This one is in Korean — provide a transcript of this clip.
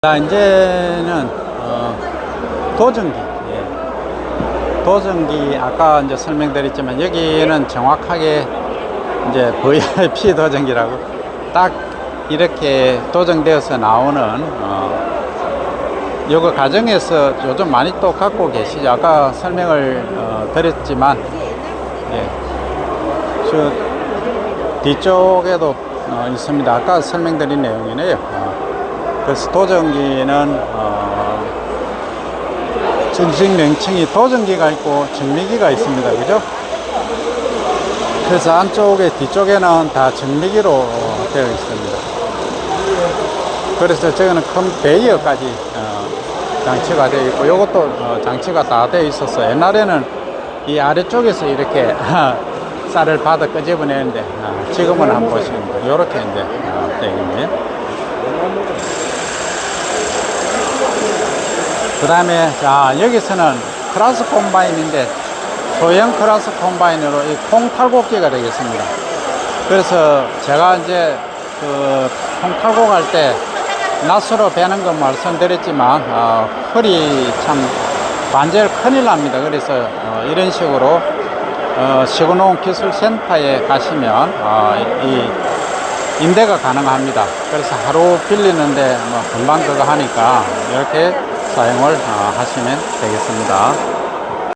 자, 이제는 어, 도전기. 예. 도전기 아까 이제 설명드렸지만 여기는 정확하게 이제 VIP 도전기라고 딱 이렇게 도정되어서 나오는 어, 요거 가정에서 요즘 많이 또 갖고 계시죠. 아까 설명을 어, 드렸지만 예. 저 뒤쪽에도 어, 있습니다. 아까 설명드린 내용이네요. 어. 그래서 도전기는 어, 정식 명칭이 도전기가 있고 정미기가 있습니다. 그죠? 그래서 안쪽에 뒤쪽에는 다 정미기로 어, 되어 있습니다. 그래서 저거는 큰 베이어까지 어, 장치가 되어 있고 이것도 어, 장치가 다 되어 있어서 옛날에는 이 아래쪽에서 이렇게 쌀을 받아 끄집어내는데 어, 지금은 한번 보시면 이렇게 이제 어, 되어 있네요. 그 다음에 자 여기서는 크라스 콤바인인데 소형 크라스 콤바인으로 이 콩탈곡기가 되겠습니다 그래서 제가 이제 그 콩 탈고 갈때 낫으로 베는 거 말씀드렸지만 어, 허리 참 관절 큰일 납니다 그래서 어, 이런 식으로 어, 시그농 기술센터에 가시면 어, 이 임대가 가능합니다. 그래서 하루 빌리는데 뭐 금방 그거 하니까 이렇게 사용을 어, 하시면 되겠습니다.